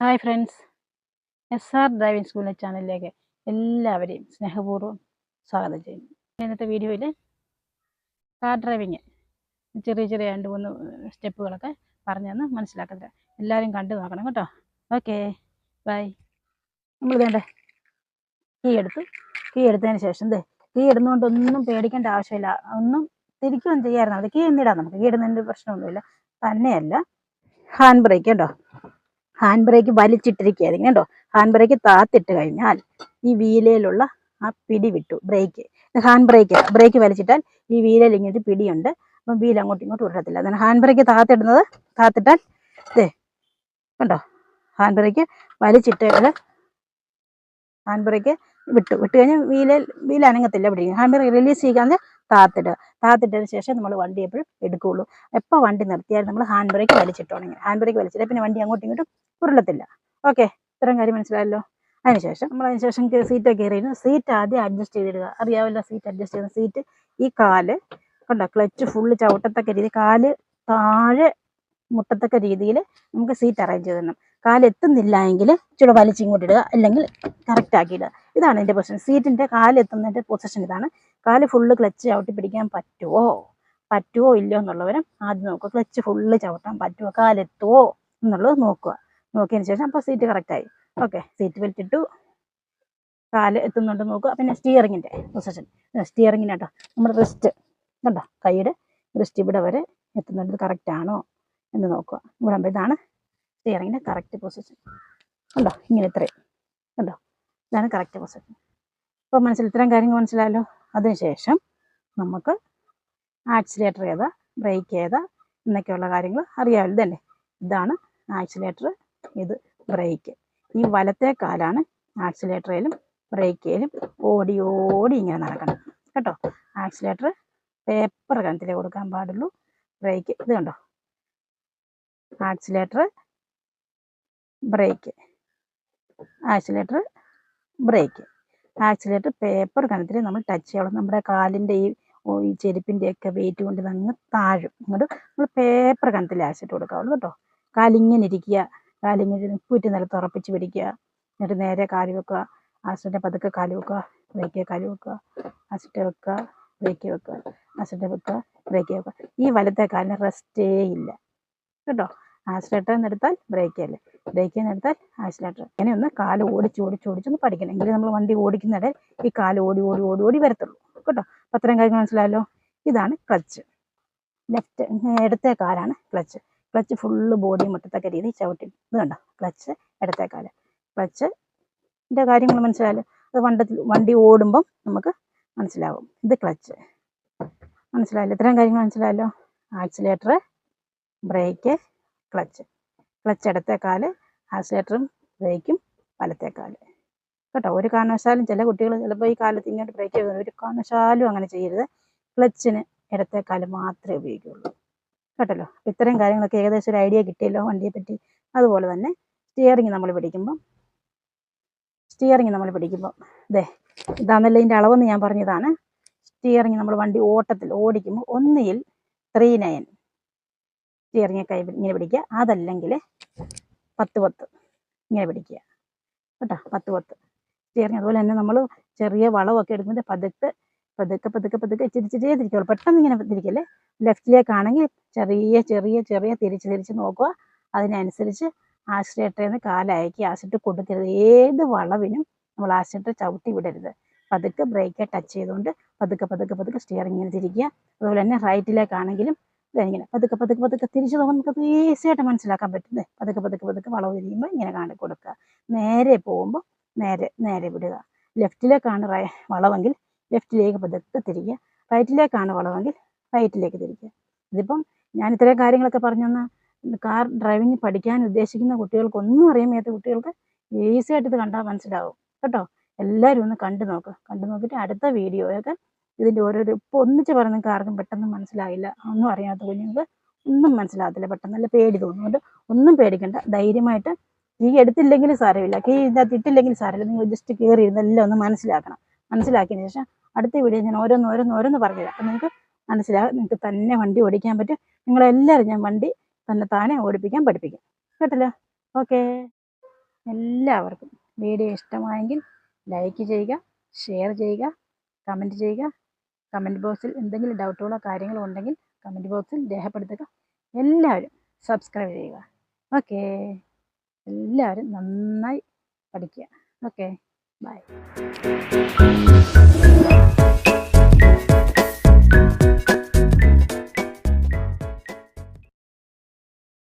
Hi friends S R driving സ്കൂളിലെ ചാനലിലേക്ക് എല്ലാവരെയും സ്നേഹപൂർവം സ്വാഗതം ചെയ്യുന്നു. ഇന്നത്തെ വീഡിയോയിൽ കാർ ഡ്രൈവിങ് ചെറിയ ചെറിയ രണ്ട് മൂന്ന് സ്റ്റെപ്പുകളൊക്കെ പറഞ്ഞു മനസ്സിലാക്കാൻ തരാം എല്ലാവരും കണ്ടു നോക്കണം കേട്ടോ. ഓക്കെ ബൈ നമ്മൾ വേണ്ടേ കീ എടുത്തു. കീ എടുത്തതിന് ശേഷം ദേ കീ ഇടുന്നതുകൊണ്ട് ഒന്നും പേടിക്കേണ്ട ആവശ്യമില്ല. ഒന്നും തിരിക്കുകയും ചെയ്യാമായിരുന്നു. അത് കീ എന്നിടാം നമുക്ക്. കീ ഇടുന്നതിന്റെ പ്രശ്നമൊന്നുമില്ല. തന്നെയല്ല. ഹാൻഡ് ബ്രേക്ക് കേട്ടോ ഹാൻഡ് ബ്രേക്ക് വലിച്ചിട്ടിരിക്കുകയായിരിക്കും കേട്ടോ ഹാൻഡ് ബ്രേക്ക് താത്തിട്ട് കഴിഞ്ഞാൽ ഈ വീലയിലുള്ള ആ പിടി വിട്ടു. ബ്രേക്ക് ഹാൻഡ് ബ്രേക്ക് ബ്രേക്ക് വലിച്ചിട്ടാൽ ഈ വീലയിൽ ഇങ്ങനെ ഒരു പിടിയുണ്ട്. അപ്പം വീൽ അങ്ങോട്ടും ഇങ്ങോട്ടും ഉരുളത്തില്ല അതാണ് ഹാൻഡ് ബ്രേക്ക് താത്തിടുന്നത്. താത്തിട്ടാൽ ദേ കണ്ടോ? ഹാൻഡ് ബ്രേക്ക് വലിച്ചിട്ട് ഹാൻഡ് ബ്രേക്ക് വിട്ടു. വിട്ട് കഴിഞ്ഞാൽ വീലിൽ വീല അനങ്ങത്തില്ല പിടിക്കും ഹാൻഡ് ബ്രേക്ക് റിലീസ് ചെയ്യാൻ താത്തിടുക. താത്തിട്ടതിന് ശേഷം നമ്മൾ വണ്ടി എപ്പോഴും എടുക്കുകയുള്ളൂ എപ്പോൾ വണ്ടി നിർത്തിയാലും നമ്മൾ ഹാൻഡ് ബ്രേക്ക് വലിച്ചിട്ടുണ്ടെങ്കിൽ ഹാൻഡ് ബ്രേക്ക് വലിച്ചിട്ട് പിന്നെ വണ്ടി അങ്ങോട്ടും ഇങ്ങോട്ടും ഉരുളത്തില്ല. ഓക്കെ ഇത്രയും കാര്യം മനസ്സിലായല്ലോ? അതിനുശേഷം നമ്മൾ അതിനുശേഷം സീറ്റൊക്കെ കയറിയിരുന്നു. സീറ്റ് ആദ്യം അഡ്ജസ്റ്റ് ചെയ്തിടുക. അറിയാമല്ലോ സീറ്റ് അഡ്ജസ്റ്റ് ചെയ്യുന്ന സീറ്റ് ഈ കാൽ കണ്ടോ? ക്ലച്ച് ഫുള്ള് ചവിട്ടത്തക്ക രീതി കാൽ താഴെ മുട്ടത്തക്ക രീതിയിൽ നമുക്ക് സീറ്റ് അറേഞ്ച് ചെയ്തിടണം എത്തുന്നില്ല എങ്കിൽ ഇച്ചിരി വലിച്ചിങ്ങോട്ട് ഇടുക അല്ലെങ്കിൽ കറക്റ്റ് ആക്കി ഇടുക. ഇതാണ് എന്റെ പൊസിഷൻ സീറ്റിന്റെ കാലെത്തുന്നതിന്റെ പൊസിഷൻ ഇതാണ്. കാൽ ഫുള്ള് ക്ലച്ച് ചവിട്ടി പിടിക്കാൻ പറ്റുമോ പറ്റുമോ ഇല്ലയോ എന്നുള്ളവരും ആദ്യം നോക്കുക. ക്ലച്ച് ഫുള്ള് ചവിട്ടാൻ പറ്റുമോ കാലെത്തുമോ എന്നുള്ളത് നോക്കുക. നോക്കിയതിന് ശേഷം അപ്പോൾ സീറ്റ് കറക്റ്റായി ഓക്കെ സീറ്റ് ബെൽറ്റ് ഇട്ടു. കാൽ എത്തുന്നുണ്ട് നോക്കുക. പിന്നെ സ്റ്റിയറിങ്ങിന്റെ പൊസിഷൻ സ്റ്റിയറിങ്ങിന് കേട്ടോ. നമ്മുടെ റിസ്റ്റ് കണ്ടോ? കൈയുടെ റിസ്റ്റ് ഇവിടെ വരെ എത്തുന്നുണ്ട്. കറക്റ്റ് ആണോ എന്ന് നോക്കുക. ഇവിടെ ഇതാണ് സ്റ്റിയറിങ്ങിന്റെ കറക്റ്റ് പൊസിഷൻ ഉണ്ടോ ഇങ്ങനെ ഇത്രയും. ഉണ്ടോ ഇതാണ് കറക്റ്റ് പൊസിഷൻ അപ്പോൾ മനസ്സിൽ ഇത്രയും കാര്യങ്ങൾ മനസ്സിലായല്ലോ? അതിനുശേഷം നമുക്ക് ആക്സിലേറ്റർ ഏതാ? ബ്രേക്ക് ഏതാ? എന്നൊക്കെയുള്ള കാര്യങ്ങൾ അറിയാമല്ലോ ഇതല്ലേ? ഇതാണ് ആക്സിലേറ്റർ ഇത് ബ്രേക്ക് ഈ വലത്തെ കാലാണ് ആക്സിലേറ്ററിലും ബ്രേക്കിലും ഓടി ഓടി ഇങ്ങനെ നടക്കണം കേട്ടോ? ആക്സിലേറ്റർ പേപ്പർ കണത്തിലേ കൊടുക്കാൻ പാടുള്ളൂ. ബ്രേക്ക് ഇത് കണ്ടോ? Accelerator brake accelerator brake accelerator paper കനത്തിൽ നമ്മൾ ടച്ച് ചെയ്യണം. നമ്മുടെ കാലിന്റെ ഈ ഈ ചെരുപ്പിന്റെയൊക്കെ വെയിറ്റ് കൊണ്ട് അങ്ങ് താഴും. അങ്ങോട്ട് നമ്മൾ പേപ്പർ കനത്തിൽ ആക്സിലേറ്റ് കൊടുക്കാവുള്ളൂ കേട്ടോ. കാലിങ്ങനെ ഇരിക്കുക. കാലിങ്ങനെ ഉപ്പൂറ്റി നിലത്ത് ഉറപ്പിച്ച് പിടിക്കുക. എന്നിട്ട് നേരെ കാലി വെക്കുക. ആസിന്റെ പതുക്കെ കാലി വെക്കുക. ബ്രേക്ക് കാലി വെക്കുക. ആസിറ്റ് വെക്കുക. ബ്രേക്ക് വെക്കുക. ആസിറ്റ് വെക്കുക. ബ്രേക്ക് വെക്കുക. ഈ വലത്തെ കാലിന് റെസ്റ്റേ ഇല്ല. കേട്ടോ. ആക്സിലേറ്റർ എന്നെടുത്താൽ ബ്രേക്ക് അല്ലേ? ബ്രേക്ക് എന്നെടുത്താൽ ആക്സിലേറ്റർ ഇങ്ങനെ ഒന്ന് കാൽ ഓടിച്ച് ഓടിച്ച് ഓടിച്ചൊന്ന് പഠിക്കണം. എങ്കിലും നമ്മൾ വണ്ടി ഓടിക്കുന്നിടെ ഈ കാൽ ഓടി ഓടി ഓടി ഓടി വരത്തുള്ളൂ. കേട്ടോ? അപ്പം അത്രയും കാര്യങ്ങൾ മനസ്സിലായല്ലോ? ഇതാണ് ക്ലച്ച് ലെഫ്റ്റ് ഇടത്തെ കാലാണ് ക്ലച്ച് ക്ലച്ച് ഫുള്ള് ബോഡി മുട്ടത്തക്ക രീതി ചവിട്ടി. ഇത് കണ്ടോ? ക്ലച്ച് ഇടത്തെ കാൽ. ക്ലച്ച് ഇതിന്റെ കാര്യങ്ങൾ മനസ്സിലായല്ലോ? അത് വണ്ടത്തിൽ വണ്ടി ഓടുമ്പം നമുക്ക് മനസ്സിലാവും. ഇത് ക്ലച്ച് മനസ്സിലായല്ലോ? ഇത്രയും കാര്യങ്ങൾ മനസ്സിലായല്ലോ? Accelerator brake clutch. ക്ലച്ച് ഇടത്തെ കാൽ ആക്സിലേറ്ററും ബ്രേക്കും വലത്തെ കാൽ കേട്ടോ? ഒരു കാരണവശാലും ചില കുട്ടികൾ ചിലപ്പോൾ ഈ കാലത്ത് ഇങ്ങോട്ട് ബ്രേക്ക് ചെയ്തു ഒരു കാരണവശാലും അങ്ങനെ ചെയ്യരുത്. ക്ലച്ചിന് ഇടത്തെ കാൽ മാത്രമേ ഉപയോഗിക്കുകയുള്ളൂ കേട്ടല്ലോ? ഇത്തരം കാര്യങ്ങളൊക്കെ ഏകദേശം ഒരു ഐഡിയ കിട്ടിയല്ലോ വണ്ടിയെ പറ്റി. അതുപോലെ തന്നെ സ്റ്റിയറിങ് നമ്മൾ പിടിക്കുമ്പം സ്റ്റിയറിങ് നമ്മൾ പിടിക്കുമ്പം ഇതേ ഇതാണല്ലോ ഇതിന്റെ അളവെന്ന് ഞാൻ പറഞ്ഞതാണ്. സ്റ്റിയറിങ് നമ്മൾ വണ്ടി ഓട്ടത്തിൽ ഓടിക്കുമ്പോൾ ഒന്നിൽ ത്രീ നയൻ സ്റ്റിയറിങ് കൈ ഇങ്ങനെ പിടിക്കുക. അതല്ലെങ്കിൽ പത്ത് പത്ത് ഇങ്ങനെ പിടിക്കുക. കേട്ടോ? പത്ത് പത്ത്. സ്റ്റിയറിങ് അതുപോലെ തന്നെ നമ്മൾ ചെറിയ വളവൊക്കെ എടുക്കുമ്പോൾ പതുക്കെ പതുക്കെ പതുക്കെ പതുക്കെ ഇച്ചിരി ചെറിയ തിരിക്കുള്ളൂ പെട്ടെന്ന് ഇങ്ങനെ തിരിക്കല്ലേ? ലെഫ്റ്റിലേക്കാണെങ്കിൽ ചെറിയ ചെറിയ ചെറിയ തിരിച്ച് തിരിച്ച് നോക്കുക. അതിനനുസരിച്ച് ആശ്രയട്ടേന്ന് കാലയക്കി ആശ്രിട്ട് കൊടുക്കരുത് ഏത് വളവിനും നമ്മൾ ആശ്രയിട്ട് ചവിട്ടി വിടരുത്. പതുക്കെ ബ്രേക്ക് ടച്ച് ചെയ്തുകൊണ്ട് പതുക്കെ പതുക്കെ പതുക്കെ സ്റ്റിയറിംഗ് ഇങ്ങനെ തിരിക്കുക. അതുപോലെ തന്നെ റൈറ്റിലേക്കാണെങ്കിലും ഇങ്ങനെ പതുക്കെ പതുക്കെ പതുക്കെ തിരിച്ചു നോക്കുമ്പോൾ നമുക്കത് ഈസിയായിട്ട് മനസ്സിലാക്കാൻ പറ്റും. പതുക്കെ പതുക്കെ പതുക്കെ വളവ് തിരിയുമ്പോൾ ഇങ്ങനെ കാണി കൊടുക്കുക. നേരെ പോകുമ്പോൾ നേരെ നേരെ വിടുക. ലെഫ്റ്റിലേക്കാണ് റൈ വളവെങ്കിൽ ലെഫ്റ്റിലേക്ക് പതുക്കെ തിരിക്കുക. റൈറ്റിലേക്കാണ് വളവെങ്കിൽ റൈറ്റിലേക്ക് തിരിക്കുക. ഇതിപ്പം ഞാൻ ഇത്രയും കാര്യങ്ങളൊക്കെ പറഞ്ഞു തന്നാൽ കാർ ഡ്രൈവിംഗ് പഠിക്കാൻ ഉദ്ദേശിക്കുന്ന കുട്ടികൾക്ക് ഒന്നും അറിയാൻ വയ്യാത്ത കുട്ടികൾക്ക് ഈസിയായിട്ട് ഇത് കണ്ടാൽ മനസ്സിലാവും. കേട്ടോ? എല്ലാവരും ഒന്ന് കണ്ടു നോക്കുക കണ്ടു നോക്കിയിട്ട് അടുത്ത വീഡിയോയൊക്കെ ഇതിന്റെ ഓരോ ഇപ്പോൾ ഒന്നിച്ച് പറഞ്ഞ കാരണം പെട്ടെന്ന് മനസ്സിലായില്ല. ഒന്നും അറിയാത്ത കുഞ്ഞുങ്ങൾക്ക് ഒന്നും മനസ്സിലാകത്തില്ല. പെട്ടെന്ന് നല്ല പേടി തോന്നുന്നുണ്ട്. ഒന്നും പേടിക്കണ്ട. ധൈര്യമായിട്ട് കീ എടുത്തില്ലെങ്കിൽ സാരമില്ല. കീ ഇതിനകത്ത് ഇട്ടില്ലെങ്കിൽ സാരമില്ല. നിങ്ങൾ ജസ്റ്റ് കയറി ഇരുന്നെല്ലാം ഒന്ന് മനസ്സിലാക്കണം. മനസ്സിലാക്കിയതിന് ശേഷം അടുത്ത വീഡിയോ ഞാൻ ഓരോന്ന് ഓരോന്ന് ഓരോന്ന് പറഞ്ഞുതരാം. അപ്പം നിങ്ങൾക്ക് മനസ്സിലാകും നിങ്ങൾക്ക് തന്നെ വണ്ടി ഓടിക്കാൻ പറ്റും. നിങ്ങളെല്ലാവരും ഞാൻ വണ്ടി തന്നെ താനെ ഓടിപ്പിക്കാൻ പഠിപ്പിക്കും. കേട്ടല്ലോ? ഓക്കേ. എല്ലാവർക്കും വീഡിയോ ഇഷ്ടമായെങ്കിൽ ലൈക്ക് ചെയ്യുക ഷെയർ ചെയ്യുക കമന്റ് ചെയ്യുക. കമന്റ് ബോക്സിൽ എന്തെങ്കിലും ഡൗട്ടുകളോ കാര്യങ്ങളോ ഉണ്ടെങ്കിൽ കമന്റ് ബോക്സിൽ രേഖപ്പെടുത്തുക. എല്ലാവരും സബ്സ്ക്രൈബ് ചെയ്യുക. ഓക്കേ എല്ലാവരും നന്നായി പഠിക്കുക. Okay bye